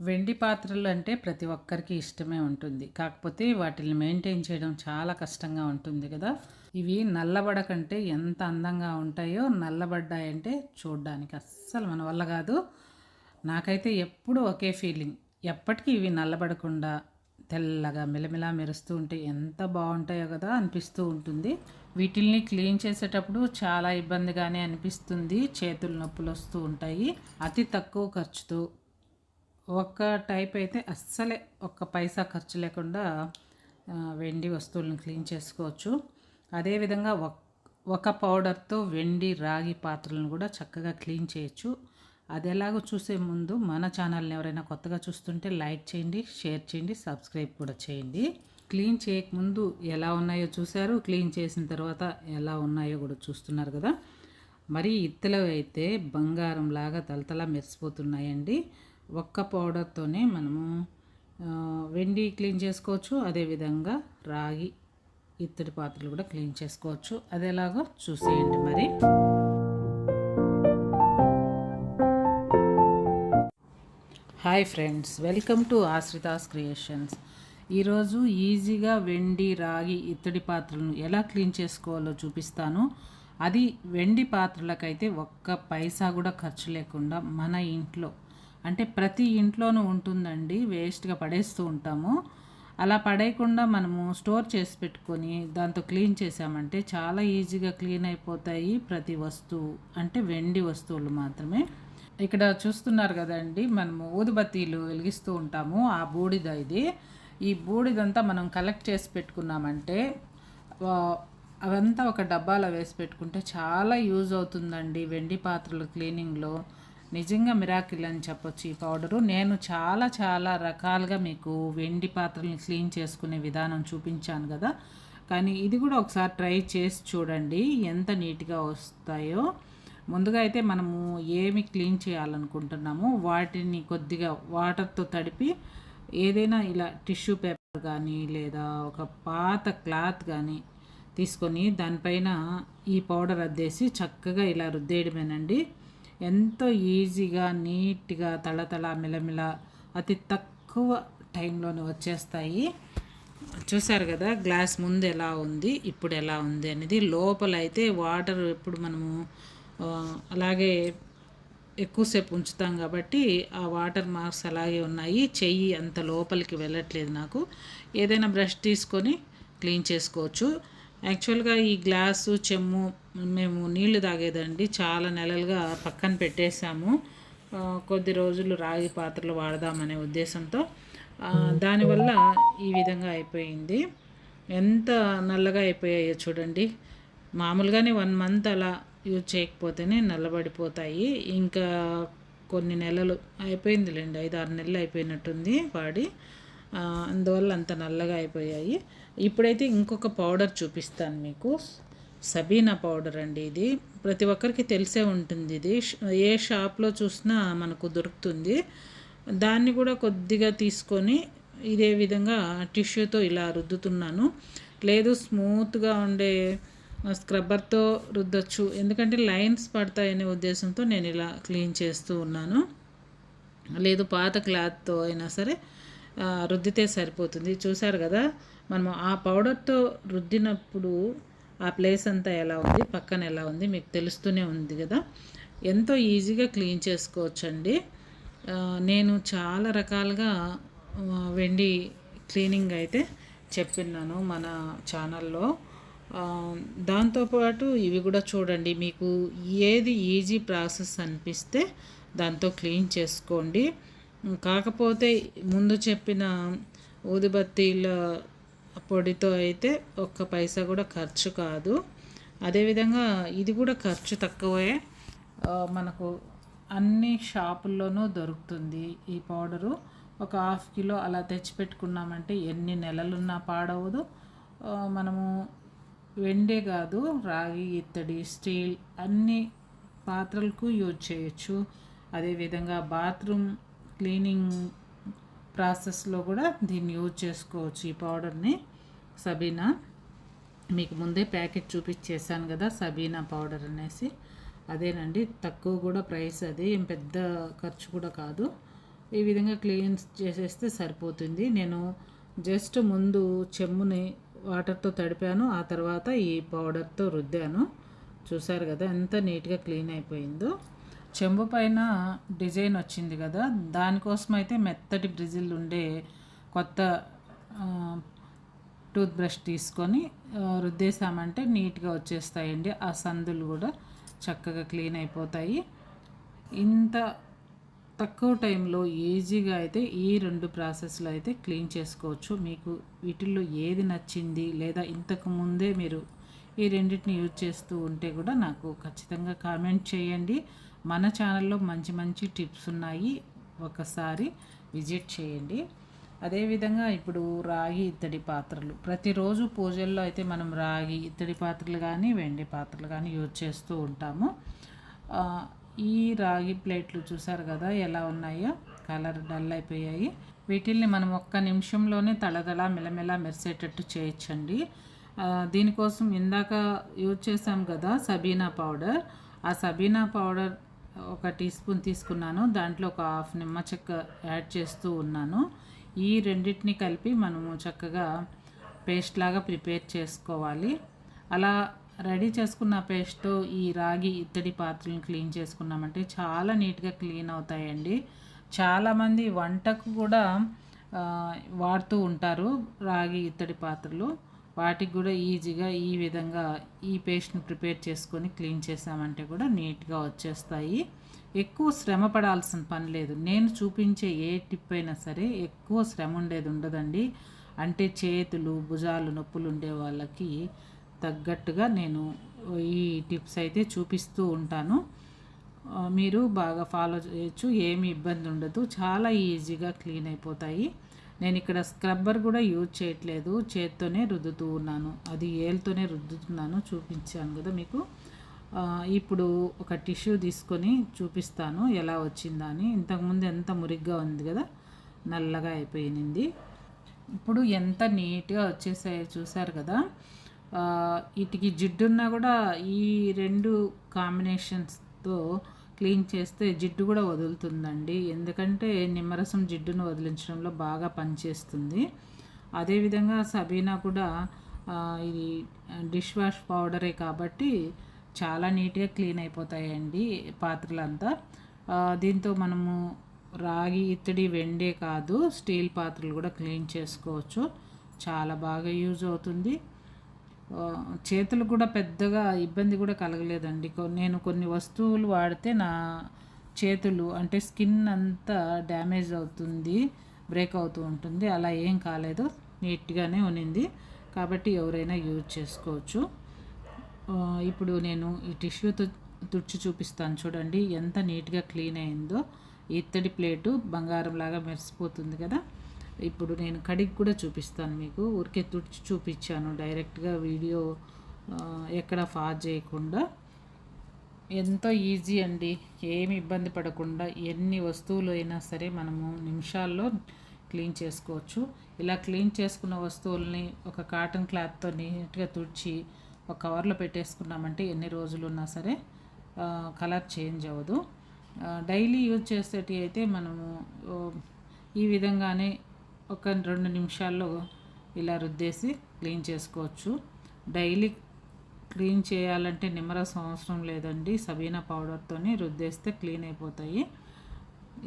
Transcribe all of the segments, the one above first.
వెండి పాత్రలు అంటే ప్రతి ఒక్కరికి ఇష్టమే ఉంటుంది. కాకపోతే వాటిని మెయింటైన్ చేయడం చాలా కష్టంగా ఉంటుంది కదా. ఇవి నల్లబడకంటే ఎంత అందంగా ఉంటాయో నల్లబడ్డాయంటే చూడడానికి అస్సలు మన వల్ల కాదు. నాకైతే ఎప్పుడూ ఒకే ఫీలింగ్. ఎప్పటికీ ఇవి నల్లబడకుండా తెల్లగా మిలమిలా మెరుస్తూ ఉంటే ఎంత బాగుంటాయో కదా అనిపిస్తూ ఉంటుంది. వీటిల్ని క్లీన్ చేసేటప్పుడు చాలా ఇబ్బందిగానే అనిపిస్తుంది. చేతులు నొప్పులు వస్తూ ఉంటాయి. అతి తక్కువ ఖర్చుతో ఒక్క టైప్ అయితే అస్సలే ఒక్క పైసా ఖర్చు లేకుండా వెండి వస్తువులను క్లీన్ చేసుకోవచ్చు. అదేవిధంగా ఒక్ ఒక పౌడర్తో వెండి రాగి పాత్రలను కూడా చక్కగా క్లీన్ చేయొచ్చు. అది ఎలాగో చూసే ముందు మన ఛానల్ని ఎవరైనా కొత్తగా చూస్తుంటే లైక్ చేయండి షేర్ చేయండి సబ్స్క్రైబ్ కూడా చేయండి. క్లీన్ చేయకముందు ఎలా ఉన్నాయో చూశారు క్లీన్ చేసిన తర్వాత ఎలా ఉన్నాయో కూడా చూస్తున్నారు కదా. మరి ఇత్తలు అయితే బంగారం లాగా తలతలా మెరిసిపోతున్నాయండి. ఒక్క పౌడర్తోనే మనము వెండి క్లీన్ చేసుకోవచ్చు అదేవిధంగా రాగి ఇత్తడి పాత్రలు కూడా క్లీన్ చేసుకోవచ్చు. అది ఎలాగో చూసేయండి మరి. Hi friends welcome to Ashritha's creations. ఈరోజు ఈజీగా వెండి రాగి ఇత్తడి పాత్రలను ఎలా క్లీన్ చేసుకోవాలో చూపిస్తాను. అది వెండి పాత్రలకైతే ఒక్క పైసా కూడా ఖర్చు లేకుండా మన ఇంట్లో అంటే ప్రతి ఇంట్లోనూ ఉంటుందండి వేస్ట్గా పడేస్తూ ఉంటాము. అలా పడేయకుండా మనము స్టోర్ చేసి పెట్టుకొని దాంతో క్లీన్ చేసామంటే చాలా ఈజీగా క్లీన్ అయిపోతాయి ప్రతి వస్తువు అంటే వెండి వస్తువులు మాత్రమే. ఇక్కడ చూస్తున్నారు కదండి మనము ఊదుబత్తీలు వెలిగిస్తూ ఉంటాము ఆ బూడిద ఇది. ఈ బూడిదంతా మనం కలెక్ట్ చేసి పెట్టుకున్నామంటే అవంతా ఒక డబ్బాలో వేసి పెట్టుకుంటే చాలా యూజ్ అవుతుందండి వెండి పాత్రలు క్లీనింగ్లో. నిజంగా మిరాకిల్ అని చెప్పొచ్చు ఈ పౌడరు నేను చాలా చాలా రకాలుగా మీకు వెండి పాత్రల్ని క్లీన్ చేసుకునే విధానం చూపించాను కదా. కానీ ఇది కూడా ఒకసారి ట్రై చేసి చూడండి ఎంత నీట్గా వస్తాయో. ముందుగా అయితే మనము ఏమి క్లీన్ చేయాలనుకుంటున్నామో వాటిని కొద్దిగా వాటర్తో తడిపి ఏదైనా ఇలా టిష్యూ పేపర్ కానీ లేదా ఒక పాత క్లాత్ కానీ తీసుకొని దానిపైన ఈ పౌడర్ అద్దేసి చక్కగా ఇలా రుద్దేయడమేనండి. ఎంతో ఈజీగా నీట్గా తళతళ మిలమిల అతి తక్కువ టైంలోనే వచ్చేస్తాయి. చూసారు కదా గ్లాస్ ముందు ఎలా ఉంది ఇప్పుడు ఎలా ఉంది అనేది. లోపల అయితే వాటర్ ఎప్పుడు మనము అలాగే ఎక్కువసేపు ఉంచుతాం కాబట్టి ఆ వాటర్ మార్క్స్ అలాగే ఉన్నాయి. చెయ్యి అంత లోపలికి వెళ్ళట్లేదు నాకు. ఏదైనా బ్రష్ తీసుకొని క్లీన్ చేసుకోవచ్చు. యాక్చువల్గా ఈ గ్లాసు చెమ్ము మేము నీళ్ళు తాగేదండి. చాలా నెలలుగా పక్కన పెట్టేశాము. కొద్ది రోజులు రాగి పాత్రలు వాడదామనే ఉద్దేశంతో. దానివల్ల ఈ విధంగా అయిపోయింది. ఎంత నల్లగా అయిపోయాయో చూడండి. మామూలుగానే వన్ మంత్ అలా యూజ్ చేయకపోతేనే నల్లబడిపోతాయి. ఇంకా కొన్ని నెలలు అయిపోయిందిలేండి. ఐదు ఆరు నెలలు అయిపోయినట్టుంది వాడి అందువల్ల అంత నల్లగా అయిపోయాయి. ఇప్పుడైతే ఇంకొక పౌడర్ చూపిస్తాను మీకు. సబీనా పౌడర్ అండి ఇది. ప్రతి ఒక్కరికి తెలిసే ఉంటుంది ఇది. ఏ షాప్లో చూసినా మనకు దొరుకుతుంది. దాన్ని కూడా కొద్దిగా తీసుకొని ఇదే విధంగా టిష్యూతో ఇలా రుద్దుతున్నాను. లేదు స్మూత్గా ఉండే స్క్రబ్బర్తో రుద్దొచ్చు. ఎందుకంటే లైన్స్ పడతాయనే ఉద్దేశంతో నేను ఇలా క్లీన్ చేస్తూ ఉన్నాను. లేదు పాత క్లాత్తో అయినా సరే రుద్దితే సరిపోతుంది. చూశారు కదా? మనం ఆ పౌడర్తో రుద్దినప్పుడు ఆ ప్లేస్ అంతా ఎలా ఉంది? పక్కన ఎలా ఉంది? మీకు తెలుస్తూనే ఉంది కదా? ఎంతో ఈజీగా క్లీన్ చేసుకోవచ్చండి. నేను చాలా రకాలుగా వెండి క్లీనింగ్ అయితే చెప్పిన్నాను మన ఛానల్లో. దాంతోపాటు ఇవి కూడా చూడండి. మీకు ఏది ఈజీ ప్రాసెస్ అనిపిస్తే దాంతో క్లీన్ చేసుకోండి. కాకపోతే ముందు చెప్పిన ఊదిబత్తీల పొడితో అయితే ఒక్క పైసా కూడా ఖర్చు కాదు. అదేవిధంగా ఇది కూడా ఖర్చు తక్కువే. మనకు అన్ని షాపుల్లోనూ దొరుకుతుంది ఈ పౌడరు. ఒక హాఫ్ కిలో అలా తెచ్చిపెట్టుకున్నామంటే ఎన్ని నెలలున్నా పాడవదు. మనము వెండే కాదు రాగి ఇత్తడి స్టీల్ అన్ని పాత్రలకు యూజ్ చేయొచ్చు. అదేవిధంగా బాత్రూమ్ క్లీనింగ్ ప్రాసెస్లో కూడా దీన్ని యూజ్ చేసుకోవచ్చు ఈ పౌడర్ని. సబీనా మీకు ముందే ప్యాకెట్ చూపించేసాను కదా సబీనా పౌడర్ అనేసి. అదేనండి తక్కువ కూడా ప్రైస్ అది ఏం పెద్ద ఖర్చు కూడా కాదు. ఈ విధంగా క్లీన్ చేసేస్తే సరిపోతుంది. నేను జస్ట్ ముందు చెమ్ముని వాటర్తో తడిపాను ఆ తర్వాత ఈ పౌడర్తో రుద్దాను. చూసారు కదా ఎంత నీట్గా క్లీన్ అయిపోయిందో. చెంబు పైన డిజైన్ వచ్చింది కదా దానికోసం అయితే మెత్తటి బ్రిజిల్ ఉండే కొత్త టూత్ బ్రష్ తీసుకొని రుద్దేశామంటే నీట్గా వచ్చేస్తాయండి. ఆ సందులు కూడా చక్కగా క్లీన్ అయిపోతాయి. ఇంత తక్కువ టైంలో ఈజీగా అయితే ఈ రెండు ప్రాసెస్లో అయితే క్లీన్ చేసుకోవచ్చు. మీకు వీటిల్లో ఏది నచ్చింది లేదా ఇంతకు ముందే మీరు ఈ రెండింటిని యూజ్ చేస్తూ ఉంటే కూడా నాకు ఖచ్చితంగా కామెంట్ చేయండి. మన ఛానల్లో మంచి మంచి టిప్స్ ఉన్నాయి. ఒకసారి విజిట్ చేయండి. అదేవిధంగా ఇప్పుడు రాగి ఇత్తడి పాత్రలు. ప్రతిరోజు పూజల్లో అయితే మనం రాగి ఇత్తడి పాత్రలు కానీ వెండి పాత్రలు కానీ యూజ్ చేస్తూ ఉంటాము. ఈ రాగి ప్లేట్లు చూసారు కదా ఎలా ఉన్నాయో? కలర్ డల్ అయిపోయాయి. వీటిల్ని మనం ఒక్క నిమిషంలోనే తళతళ మెలమెల మెరిసేటట్టు చేయొచ్చండి. దీనికోసం ఇందాక యూజ్ చేసాం కదా సబీనా పౌడర్. ఆ సబీనా పౌడర్ ఒక టీ స్పూన్ తీసుకున్నాను. దాంట్లో ఒక హాఫ్ నిమ్మ చెక్క యాడ్ చేస్తూ ఉన్నాను. ఈ రెండింటిని కలిపి మనము చక్కగా పేస్ట్ లాగా ప్రిపేర్ చేసుకోవాలి. అలా రెడీ చేసుకున్న పేస్ట్తో ఈ రాగి ఇత్తడి పాత్రలను క్లీన్ చేసుకున్నామంటే చాలా నీట్గా క్లీన్ అవుతాయండి. చాలామంది వంటకు కూడా వాడుతూ ఉంటారు రాగి ఇత్తడి పాత్రలు. వాటికి కూడా ఈజీగా ఈ విధంగా ఈ పేస్ట్ని ప్రిపేర్ చేసుకొని క్లీన్ చేసామంటే కూడా నీట్గా వచ్చేస్తాయి. ఎక్కువ శ్రమ పడాల్సిన పని లేదు. నేను చూపించే ఏ టిప్ అయినా సరే ఎక్కువ శ్రమ ఉండేది ఉండదండి. అంటే చేతులు భుజాలు నొప్పులు ఉండే వాళ్ళకి తగ్గట్టుగా నేను ఈ టిప్స్ అయితే చూపిస్తూ ఉంటాను. మీరు బాగా ఫాలో చేయొచ్చు ఏమి ఇబ్బంది ఉండదు. చాలా ఈజీగా క్లీన్ అయిపోతాయి. నేను ఇక్కడ స్క్రబ్బర్ కూడా యూజ్ చేయట్లేదు. చేత్తోనే రుద్దుతూ ఉన్నాను. అది ఏళ్ళతోనే రుద్దుతున్నాను. చూపించాను కదా మీకు. ఇప్పుడు ఒక టిష్యూ తీసుకొని చూపిస్తాను ఎలా వచ్చిందా అని. ఇంతకుముందు ఎంత మురిగ్గా ఉంది కదా నల్లగా అయిపోయింది ఇప్పుడు ఎంత నీట్గా వచ్చేసాయో చూసారు కదా. వీటికి జిడ్డున్నా కూడా ఈ రెండు కాంబినేషన్స్తో క్లీన్ చేస్తే జిడ్డు కూడా వదులుతుందండి. ఎందుకంటే నిమ్మరసం జిడ్డును వదిలించడంలో బాగా పనిచేస్తుంది. అదేవిధంగా సబీనా కూడా ఇది డిష్ వాష్ పౌడరే కాబట్టి చాలా నీట్గా క్లీన్ అయిపోతాయండి పాత్రలంతా. దీంతో మనము రాగి ఇత్తడి వెండే కాదు స్టీల్ పాత్రలు కూడా క్లీన్ చేసుకోవచ్చు. చాలా బాగా యూజ్ అవుతుంది. చేతులు కూడా పెద్దగా ఇబ్బంది కూడా కలగలేదండి. కొ- నేను కొన్ని వస్తువులు వాడితే నా చేతులు అంటే స్కిన్ అంతా డ్యామేజ్ అవుతుంది బ్రేక్ అవుతూ ఉంటుంది. అలా ఏం కాలేదు. నీట్గానే ఉన్నింది కాబట్టి ఎవరైనా యూజ్ చేసుకోవచ్చు. ఇప్పుడు నేను ఈ టిష్యూతో తుడిచి చూపిస్తాను చూడండి. ఎంత నీట్గా క్లీన్ అయిందో. ఇత్తడి ప్లేటు బంగారంలాగా మెరిసిపోతుంది కదా. ఇప్పుడు నేను కడిగి కూడా చూపిస్తాను మీకు. ఊరికే తుడిచి చూపించాను డైరెక్ట్గా వీడియో ఎక్కడ ఫాజ్ చేయకుండా. ఎంతో ఈజీ అండి. ఏమి ఇబ్బంది పడకుండా ఎన్ని వస్తువులు అయినా సరే మనము నిమిషాల్లో క్లీన్ చేసుకోవచ్చు. ఇలా క్లీన్ చేసుకున్న వస్తువుల్ని ఒక కాటన్ క్లాత్తో నీట్గా తుడిచి ఒక కవర్లో పెట్టేసుకున్నామంటే ఎన్ని రోజులు ఉన్నా సరే కలర్ చేంజ్ అవ్వదు. డైలీ యూజ్ చేసేటి అయితే మనము ఈ విధంగానే ఒక రెండు నిమిషాల్లో ఇలా రుద్దేసి క్లీన్ చేసుకోవచ్చు. డైలీ క్లీన్ చేయాలంటే నిమ్మరసం అవసరం లేదండి. సబీనా పౌడర్తోనే రుద్దేస్తే క్లీన్ అయిపోతాయి.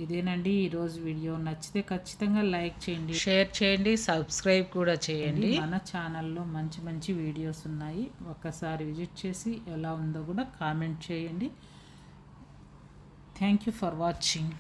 ఇదేనండి ఈరోజు వీడియో. నచ్చితే ఖచ్చితంగా లైక్ చేయండి. షేర్ చేయండి. సబ్స్క్రైబ్ కూడా చేయండి. మన ఛానల్లో మంచి మంచి వీడియోస్ ఉన్నాయి. ఒక్కసారి విజిట్ చేసి ఎలా ఉందో కూడా కామెంట్ చేయండి. Thank you for watching.